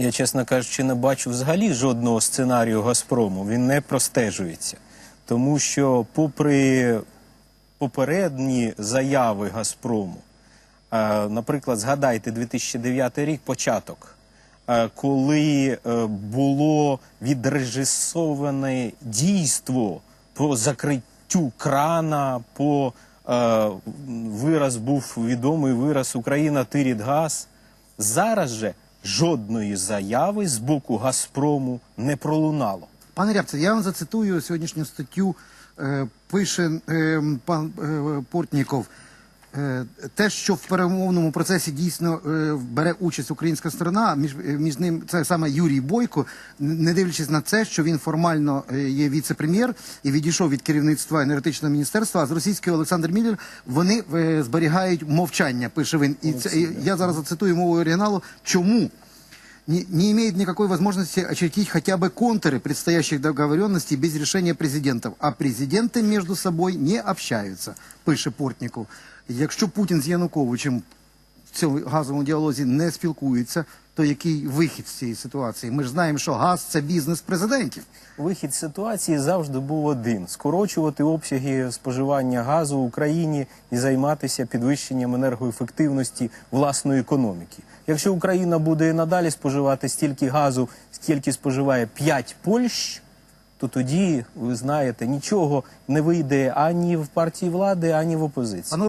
Я, чесно кажучи, не бачу взагалі жодного сценарію Газпрому. Він не простежується. Тому що, попри попередні заяви Газпрому, е, наприклад, згадайте 2009 рік, початок, е, коли е, було відрежисоване дійство по закриттю крана, по вираз був відомий вираз Україна тирить газ. Зараз же жодної заяви з боку Газпрому не пролунало. Пане Рябце, я вам зацитую сьогоднішню статтю. Е, пише е, пан е, Портніков. Е, те, що в перемовному процесі дійсно е, бере участь українська сторона, між, е, між ним це саме Юрій Бойко, не дивлячись на це, що він формально є віце-прем'єр і відійшов від керівництва енергетичного міністерства. А з російської Олександр Міллер вони зберігають мовчання. Пише він, і це і я зараз зацитую мову оригіналу. Чому? не, не имеет никакой возможности очертить хотя бы контуры предстоящих договоренностей без решения президентов. А президенты между собой не общаются, пише Портніков. Якщо Путін з Януковичем в цьому газовому діалозі не спілкуються, то який вихід з цієї ситуації? Ми ж знаємо, що газ це бізнес президентів. Вихід з ситуації завжди був один: скорочувати обсяги споживання газу в Україні і займатися підвищенням енергоефективності власної економіки. Якщо Україна буде і надалі споживати стільки газу, скільки споживає 5 Польщ, то тоді, ви знаєте, нічого не вийде ані в партії влади, ані в опозиції.